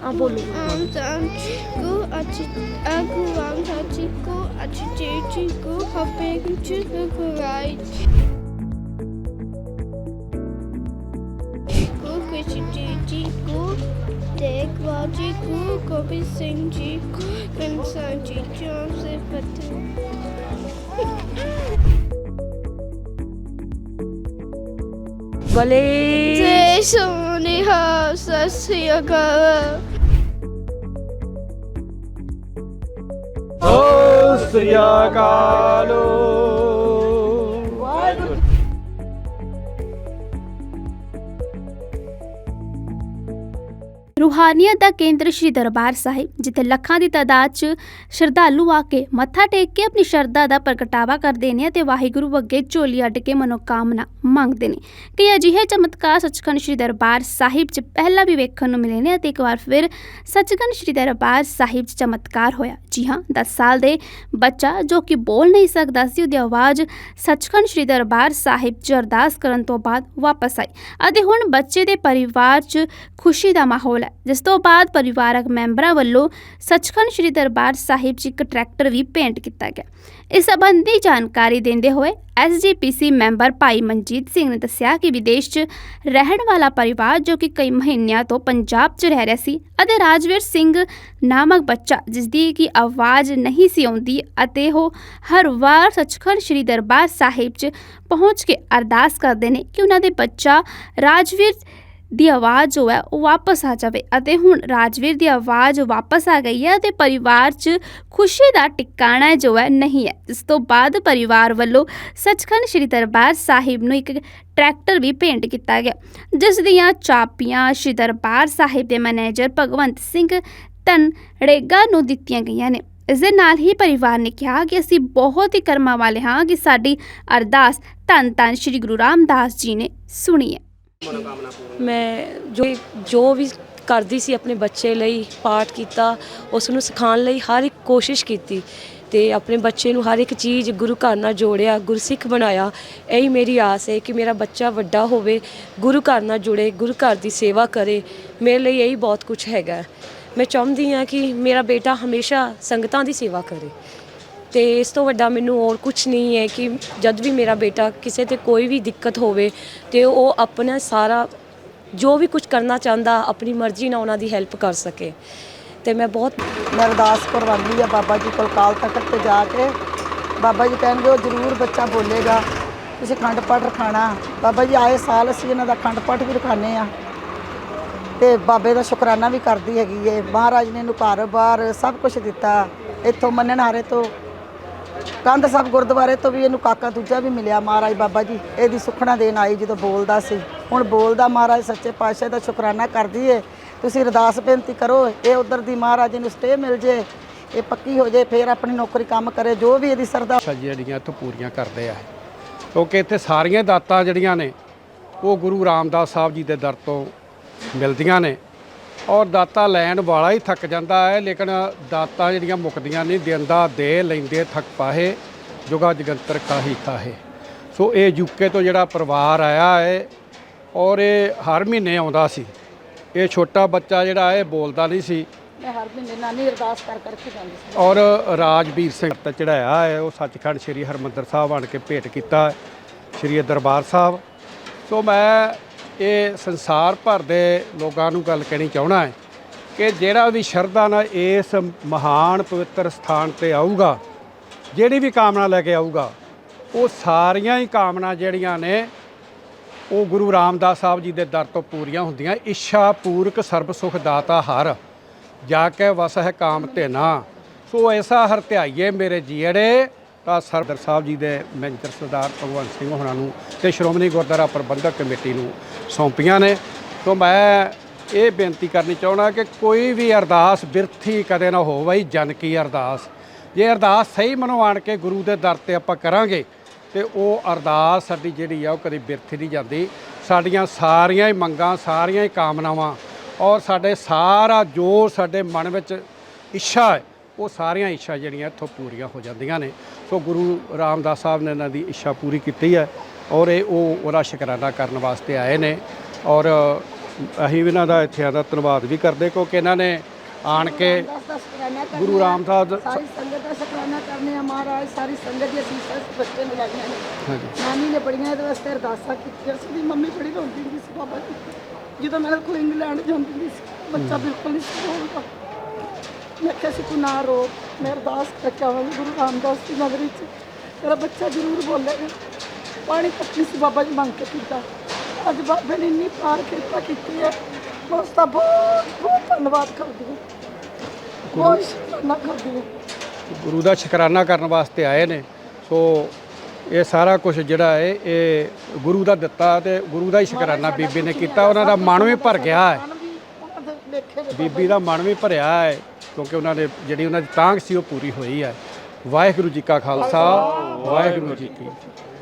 Antártico, Atlântico, Atlântico, Atlântico, Kuwait. Crítico, Teclótico, Copicentíco, Cansante, Joseph, Patrick. Bali! Jason, Nihal, Sassi, Agora. ਸ੍ਰੀ ਅਕਾਲ। ਰੂਹਾਨੀਅਤ ਦਾ ਕੇਂਦਰ ਸ਼੍ਰੀ ਦਰਬਾਰ ਸਾਹਿਬ, ਜਿੱਥੇ ਲੱਖਾਂ ਦੀ ਤਾਦਾਦ 'ਚ ਸ਼ਰਧਾਲੂ ਆ ਕੇ ਮੱਥਾ ਟੇਕ ਕੇ ਆਪਣੀ ਸ਼ਰਧਾ ਦਾ ਪ੍ਰਗਟਾਵਾ ਕਰਦੇ ਨੇ ਅਤੇ ਵਾਹਿਗੁਰੂ ਅੱਗੇ ਝੋਲੀ ਅੱਡ ਕੇ ਮਨੋਕਾਮਨਾ ਮੰਗਦੇ ਨੇ। ਕਈ ਅਜਿਹੇ ਚਮਤਕਾਰ ਸੱਚਖੰਡ ਸ਼੍ਰੀ ਦਰਬਾਰ ਸਾਹਿਬ 'ਚ ਪਹਿਲਾਂ ਵੀ ਵੇਖਣ ਨੂੰ ਮਿਲੇ ਨੇ ਅਤੇ ਇੱਕ ਵਾਰ ਫਿਰ ਸੱਚਖੰਡ ਸ਼੍ਰੀ ਦਰਬਾਰ ਸਾਹਿਬ 'ਚ ਚਮਤਕਾਰ ਹੋਇਆ। ਜੀ ਹਾਂ 10 ਸਾਲ ਦੇ ਬੱਚਾ, ਜੋ ਕਿ ਬੋਲ ਨਹੀਂ ਸਕਦਾ ਸੀ, ਉਹਦੀ ਆਵਾਜ਼ ਸੱਚਖੰਡ ਸ਼੍ਰੀ ਦਰਬਾਰ ਸਾਹਿਬ 'ਚ ਅਰਦਾਸ ਕਰਨ ਤੋਂ ਬਾਅਦ ਵਾਪਸ ਆਈ। ਅਤੇ ਹੁਣ ਬੱਚੇ ਦੇ ਪਰਿਵਾਰ 'ਚ ਖੁਸ਼ੀ ਦਾ ਮਾਹੌਲ ਹੈ। ਜਿਸ ਤੋਂ ਬਾਅਦ ਪਰਿਵਾਰਕ ਮੈਂਬਰਾਂ ਵੱਲੋਂ ਸੱਚਖੰਡ ਸ਼੍ਰੀ ਦਰਬਾਰ ਸਾਹਿਬ 'ਚ ਇੱਕ ਟਰੈਕਟਰ ਵੀ ਭੇਂਟ ਕੀਤਾ ਗਿਆ। ਇਸ ਸੰਬੰਧੀ ਜਾਣਕਾਰੀ ਦਿੰਦੇ ਹੋਏ ਐਸਜੀਪੀਸੀ ਮੈਂਬਰ ਭਾਈ ਮਨਜੀਤ ਸਿੰਘ ਨੇ ਦੱਸਿਆ ਕਿ ਵਿਦੇਸ਼ 'ਚ ਰਹਿਣ ਵਾਲਾ ਪਰਿਵਾਰ ਜੋ ਕਿ ਕਈ ਮਹੀਨਿਆਂ ਤੋਂ ਪੰਜਾਬ 'ਚ ਰਹਿ ਰਿਹਾ ਸੀ ਅਤੇ ਰਾਜਵੀਰ ਸਿੰਘ ਨਾਮਕ ਬੱਚਾ ਜਿਸ ਦੀ ਕਿ ਆਵਾਜ਼ ਨਹੀਂ ਸੀ ਆਉਂਦੀ ਅਤੇ ਉਹ ਹਰ ਵਾਰ ਸੱਚਖੰਡ ਸ਼੍ਰੀ ਦਰਬਾਰ ਸਾਹਿਬ 'ਚ ਪਹੁੰਚ ਕੇ ਅਰਦਾਸ ਕਰਦੇ ਨੇ ਕਿ ਉਹਨਾਂ ਦੇ ਬੱਚਾ ਰਾਜਵੀਰ ਦੀ ਆਵਾਜ਼ ਜੋ ਹੈ ਉਹ ਵਾਪਸ ਆ ਜਾਵੇ ਅਤੇ ਹੁਣ ਰਾਜਵੀਰ ਦੀ ਆਵਾਜ਼ ਵਾਪਸ ਆ ਗਈ ਹੈ ਅਤੇ ਪਰਿਵਾਰ 'ਚ ਖੁਸ਼ੀ ਦਾ ਟਿਕਾਣਾ ਜੋ ਹੈ ਨਹੀਂ ਹੈ। ਇਸ ਤੋਂ ਬਾਅਦ ਪਰਿਵਾਰ ਵੱਲੋਂ ਸੱਚਖੰਡ ਸ੍ਰੀ ਦਰਬਾਰ ਸਾਹਿਬ ਨੂੰ ਇੱਕ ਟਰੈਕਟਰ ਵੀ ਭੇਂਟ ਕੀਤਾ ਗਿਆ। ਜਿਸ ਦੀਆਂ ਚਾਬੀਆਂ ਸ੍ਰੀ ਦਰਬਾਰ ਸਾਹਿਬ ਦੇ ਮੈਨੇਜਰ ਭਗਵੰਤ ਸਿੰਘ ਧਨੜੇਗਾ ਨੂੰ ਦਿੱਤੀਆਂ ਗਈਆਂ ਨੇ। ਇਸ ਦੇ ਨਾਲ ਹੀ ਪਰਿਵਾਰ ਨੇ ਕਿਹਾ ਕਿ ਅਸੀਂ ਬਹੁਤ ਹੀ ਕਰਮਾਂ ਵਾਲੇ ਹਾਂ ਕਿ ਸਾਡੀ ਅਰਦਾਸ ਧੰਨ ਧੰਨ ਸ੍ਰੀ ਗੁਰੂ ਰਾਮਦਾਸ ਜੀ ਨੇ ਸੁਣੀ ਹੈ। ਮੈਂ ਜੋ ਜੋ ਵੀ ਕਰਦੀ ਸੀ ਆਪਣੇ ਬੱਚੇ ਲਈ ਪਾਠ ਕੀਤਾ, ਉਸ ਨੂੰ ਸਿਖਾਉਣ ਲਈ ਹਰ ਇੱਕ ਕੋਸ਼ਿਸ਼ ਕੀਤੀ ਤੇ ਆਪਣੇ ਬੱਚੇ ਨੂੰ ਹਰ ਇੱਕ ਚੀਜ਼ ਗੁਰੂ ਘਰ ਨਾਲ ਜੋੜਿਆ, ਗੁਰਸਿੱਖ ਬਣਾਇਆ। ਇਹੀ ਮੇਰੀ ਆਸ ਹੈ ਕਿ ਮੇਰਾ ਬੱਚਾ ਵੱਡਾ ਹੋਵੇ, ਗੁਰੂ ਘਰ ਨਾਲ ਜੁੜੇ, ਗੁਰੂ ਘਰ ਦੀ ਸੇਵਾ ਕਰੇ। ਮੇਰੇ ਲਈ ਇਹੀ ਬਹੁਤ ਕੁਝ ਹੈਗਾ। ਮੈਂ ਚਾਹੁੰਦੀ ਹਾਂ ਕਿ ਮੇਰਾ ਬੇਟਾ ਹਮੇਸ਼ਾ ਸੰਗਤਾਂ ਦੀ ਸੇਵਾ ਕਰੇ। ਤੇ ਇਸ ਤੋਂ ਵੱਡਾ ਮੈਨੂੰ ਹੋਰ ਕੁਝ ਨਹੀਂ ਹੈ ਕਿ ਜਦ ਵੀ ਮੇਰਾ ਬੇਟਾ ਕਿਸੇ ਤੇ ਕੋਈ ਵੀ ਦਿੱਕਤ ਹੋਵੇ ਤੇ ਉਹ ਆਪਣਾ ਸਾਰਾ ਜੋ ਵੀ ਕੁਝ ਕਰਨਾ ਚਾਹੁੰਦਾ, ਆਪਣੀ ਮਰਜ਼ੀ ਨਾਲ ਉਹਨਾਂ ਦੀ ਹੈਲਪ ਕਰ ਸਕੇ। ਤੇ ਮੈਂ ਬਹੁਤ ਮੈਂ ਅਰਦਾਸ ਕਰਵਾਉਂਦੀ ਆ ਬਾਬਾ ਜੀ ਕੋਲ ਕਾਲ ਤਖਤ ਤੇ ਜਾ ਕੇ। ਬਾਬਾ ਜੀ ਕਹਿਣਗੇ ਉਹ ਜ਼ਰੂਰ ਬੱਚਾ ਬੋਲੇਗਾ, ਤੁਸੀਂ ਖੰਡ ਪਾਠ ਰਖਾਣਾ। ਬਾਬਾ ਜੀ, ਆਏ ਸਾਲ ਅਸੀਂ ਇਹਨਾਂ ਦਾ ਖੰਡ ਪਾਠ ਵੀ ਰਖਾਣੇ ਆ ਤੇ ਬਾਬੇ ਦਾ ਸ਼ੁਕਰਾਨਾ ਵੀ ਕਰਦੀ ਹੈਗੀ ਏ। ਮਹਾਰਾਜ ਨੇ ਇਹਨੂੰ ਘਰ-ਬਾਰ ਸਭ ਕੁਝ ਦਿੱਤਾ। ਇੱਥੋਂ ਮੰਨਣ ਮੰਨਣਹਾਰੇ ਤੋਂ ਕੰਧ ਸਾਹਿਬ ਗੁਰਦੁਆਰੇ ਤੋਂ ਵੀ ਇਹਨੂੰ ਕਾਕਾ ਦੂਜਾ ਵੀ ਮਿਲਿਆ ਮਹਾਰਾਜ ਬਾਬਾ ਜੀ। ਇਹਦੀ ਸੁਖਣਾ ਦੇਣ ਆਈ ਜਦੋਂ ਬੋਲਦਾ ਸੀ। ਹੁਣ ਬੋਲਦਾ ਮਹਾਰਾਜ ਸੱਚੇ ਪਾਤਸ਼ਾਹ ਦਾ ਸ਼ੁਕਰਾਨਾ ਕਰਦੀ ਏ ਤੁਸੀਂ ਅਰਦਾਸ ਬੇਨਤੀ ਕਰੋ, ਇਹ ਉਧਰ ਦੀ ਮਹਾਰਾਜ ਨੂੰ ਸਟੇ ਮਿਲ ਜੇ। ਇਹ ਪੱਕੀ ਹੋ ਜੇ, ਫੇਰ ਆਪਣੀ ਨੌਕਰੀ ਕੰਮ ਕਰੇ। ਜੋ ਵੀ ਇਹਦੀ ਸਰਦਾ ਜਿਹੜੀਆਂ ਇੱਥੋਂ ਪੂਰੀਆਂ ਕਰਦੇ ਆ। ਕਿਉਂਕਿ ਇੱਥੇ ਸਾਰੀਆਂ ਦਾਤਾਂ ਜਿਹੜੀਆਂ ਨੇ, ਉਹ ਗੁਰੂ ਰਾਮਦਾਸ ਸਾਹਿਬ ਜੀ ਦੇ ਦਰ ਤੋਂ ਮਿਲਦੀਆਂ ਨੇ। ਔਰ ਦਾਤਾ ਲੈਣ ਵਾਲਾ ਹੀ ਥੱਕ ਜਾਂਦਾ ਹੈ ਲੇਕਿਨ ਦਾਤਾਂ ਜਿਹੜੀਆਂ ਮੁੱਕਦੀਆਂ ਨਹੀਂ ਦਿੰਦਾ ਦੇ ਲੈਂਦੇ ਥੱਕ ਪਾਹੇ ਜੁਗਾ ਜਗੰਤਰ ਕਾਹੀ ਖਾਹੇ ਸੋ ਇਹ ਯੂਕੇ ਤੋਂ ਜਿਹੜਾ ਪਰਿਵਾਰ ਆਇਆ ਹੈ ਔਰ ਇਹ ਹਰ ਮਹੀਨੇ ਆਉਂਦਾ ਸੀ। ਇਹ ਛੋਟਾ ਬੱਚਾ ਜਿਹੜਾ ਇਹ ਬੋਲਦਾ ਨਹੀਂ ਸੀ। ਮੈਂ ਹਰ ਮਹੀਨੇ ਨਾਨੀ ਅਰਦਾਸ ਕਰ ਕਰਕੇ ਜਾਂਦੀ ਸੀ। ਔਰ ਰਾਜਵੀਰ ਸਿੰਘ ਤੇ ਚੜਾਇਆ ਹੈ ਉਹ ਸੱਚਖੰਡ ਸ੍ਰੀ ਹਰਮੰਦਰ ਸਾਹਿਬ ਆਣ ਕੇ ਭੇਟ ਕੀਤਾ ਸ੍ਰੀ ਦਰਬਾਰ ਸਾਹਿਬ। ਸੋ ਮੈਂ ਇਹ ਸੰਸਾਰ ਭਰ ਦੇ ਲੋਕਾਂ ਨੂੰ ਗੱਲ ਕਹਿਣੀ ਚਾਹਣਾ ਹੈ ਕਿ ਜਿਹੜਾ ਵੀ ਸ਼ਰਧਾ ਨਾਲ ਇਸ ਮਹਾਨ ਪਵਿੱਤਰ ਸਥਾਨ ਤੇ ਆਊਗਾ, ਜਿਹੜੀ ਵੀ ਕਾਮਨਾ ਲੈ ਕੇ ਆਊਗਾ, ਉਹ ਸਾਰੀਆਂ ਹੀ ਕਾਮਨਾ ਜਿਹੜੀਆਂ ਨੇ, ਉਹ ਗੁਰੂ ਰਾਮਦਾਸ ਸਾਹਿਬ ਜੀ ਦੇ ਦਰ ਤੋਂ ਪੂਰੀਆਂ ਹੁੰਦੀਆਂ। ਇੱਛਾ ਪੂਰਕ ਸਰਬ ਸੁਖ ਦਾਤਾ ਹਰ, ਜਾ ਕੇ ਵਸ ਹੈ ਕਾਮ ਤੇ ਨਾ। ਸੋ ਐਸਾ ਹਰ ਧਿਆਈਏ ਮੇਰੇ ਜੀੜੇ ਤਾਂ ਸਰਦਰ ਸਾਹਿਬ ਜੀ ਦੇ ਮੈਨੇਜਰ ਸਰਦਾਰ ਭਗਵੰਤ ਸਿੰਘ ਹੋਣਾ ਨੂੰ ਤੇ ਸ਼੍ਰੋਮਣੀ ਗੁਰਦੁਆਰਾ ਪ੍ਰਬੰਧਕ ਕਮੇਟੀ ਨੂੰ ਸੌਂਪੀਆਂ ਨੇ। ਸੋ ਮੈਂ ਇਹ ਬੇਨਤੀ ਕਰਨੀ ਚਾਹਣਾ ਕਿ ਕੋਈ ਵੀ ਅਰਦਾਸ ਬਿਰਥੀ ਕਦੇ ਨਾ ਹੋਵੇ ਜਨ ਕੀ ਅਰਦਾਸ। ਜੇ ਅਰਦਾਸ ਸਹੀ ਮਨੋਂ ਆਣ ਕੇ ਗੁਰੂ ਦੇ ਦਰ ਤੇ ਆਪਾਂ ਕਰਾਂਗੇ, ਤੇ ਉਹ ਅਰਦਾਸ ਸਾਡੀ ਜਿਹੜੀ ਆ, ਉਹ ਕਦੀ ਬਿਰਥ ਨਹੀਂ ਜਾਂਦੀ। ਸਾਡੀਆਂ ਸਾਰੀਆਂ ਹੀ ਮੰਗਾਂ, ਸਾਰੀਆਂ ਹੀ ਕਾਮਨਾਵਾਂ ਔਰ ਸਾਡੇ ਸਾਰਾ ਜੋ ਸਾਡੇ ਮਨ ਵਿੱਚ ਇੱਛਾ ਹੈ, ਉਹ ਸਾਰੀਆਂ ਇੱਛਾ ਜਿਹੜੀਆਂ ਇੱਥੋਂ ਪੂਰੀਆਂ ਹੋ ਜਾਂਦੀਆਂ ਨੇ। ਸੋ ਗੁਰੂ ਰਾਮਦਾਸ ਸਾਹਿਬ ਨੇ ਇਹਨਾਂ ਦੀ ਇੱਛਾ ਪੂਰੀ ਕੀਤੀ ਹੈ। ਔਰ ਇਹ ਉਹ ਉਹਦਾ ਸ਼ੁਕਰਾਨਾ ਕਰਨ ਵਾਸਤੇ ਆਏ ਨੇ। ਔਰ ਅਸੀਂ ਵੀ ਇਹਨਾਂ ਦਾ ਇੱਥੇ ਦਾ ਧੰਨਵਾਦ ਵੀ ਕਰਦੇ ਕਿਉਂਕਿ ਇਹਨਾਂ ਨੇ ਆਣ ਕੇ ਗੁਰੂ ਰਾਮਦਾਸ ਸਾਰੀ ਸੰਗਤ ਦਾ ਸ਼ੁਕਰਾਨਾ ਕਰਨੇ ਆ ਮਹਾਰਾਜ ਸਾਰੀ ਸੰਗਤ ਦੀ ਅਸੀਸਾਂ ਬੱਚੇ ਨੂੰ ਲਾਈਆਂ ਨੇ ਹਾਂਜੀ। ਨਾਨੀ ਨੇ ਬੜੀਆਂ ਇਹਦੇ ਵਾਸਤੇ ਅਰਦਾਸਾਂ ਕੀਤੀਆਂ ਸੀ ਦੀ ਮੰਮੀ ਬੜੀ ਰੋਂਦੀ ਹੁੰਦੀ ਸੀ ਬਾਬਾ ਜੀ ਜਦੋਂ ਮੇਰੇ ਕੋਲ ਇੰਗਲੈਂਡ ਜਾਂਦੀ ਸੀ ਬੱਚਾ ਬਿਲਕੁਲ ਨਹੀਂ ਸੀ ਬੋਲਦਾ ਮੈਂ ਕਿਹਾ ਸੀ ਤੂੰ ਨਾ ਰੋ ਮੈਂ ਅਰਦਾਸ ਕਰਕੇ ਆਵਾਂਗੀ ਗੁਰੂ ਰਾਮਦਾਸ ਦੀ ਨਗਰੀ 'ਚ। ਤੇਰਾ ਬੱਚਾ ਜ਼ਰੂਰ ਬੋਲੇਗਾ। ਪਾਣੀ ਨਹੀਂ ਸੀ ਬਾਬਾ ਜੀ ਮੰਗ ਕੇ ਪੀਤਾ। ਅੱਜ ਬਾਬੇ ਨੇ ਇੰਨੀ ਪਾਰ ਕਿਰਪਾ ਕੀਤੀ ਹੈ। ਮੈਂ ਉਸ ਦਾ ਬਹੁਤ ਬਹੁਤ ਧੰਨਵਾਦ ਕਰਦੀ ਹਾਂ। ਬਹੁਤ ਸ਼ੁਕਰਾਨਾ ਕਰਦੀ ਹਾਂ। ਗੁਰੂ ਦਾ ਸ਼ੁਕਰਾਨਾ ਕਰਨ ਵਾਸਤੇ ਆਏ ਨੇ। ਸੋ ਇਹ ਸਾਰਾ ਕੁਝ ਜਿਹੜਾ ਹੈ ਇਹ ਗੁਰੂ ਦਾ ਦਿੱਤਾ ਤੇ ਗੁਰੂ ਦਾ ਹੀ ਸ਼ੁਕਰਾਨਾ ਬੀਬੀ ਨੇ ਕੀਤਾ। ਉਹਨਾਂ ਦਾ ਮਨ ਵੀ ਭਰ ਗਿਆ ਹੈ। ਮਨ ਵੀ ਉਹਨਾਂ ਦੇ ਲੇਖੇ ਵਿੱਚ ਬੀਬੀ ਦਾ ਮਨ ਵੀ ਭਰਿਆ ਹੈ ਕਿਉਂਕਿ ਉਹਨਾਂ ਦੇ ਜਿਹੜੀ ਉਹਨਾਂ ਦੀ ਤਾਂਘ ਸੀ ਉਹ ਪੂਰੀ ਹੋਈ ਹੈ। ਵਾਹਿਗੁਰੂ ਜੀ ਕਾ ਖਾਲਸਾ ਵਾਹਿਗੁਰੂ ਜੀ ਕੀ ਫਤਿਹ।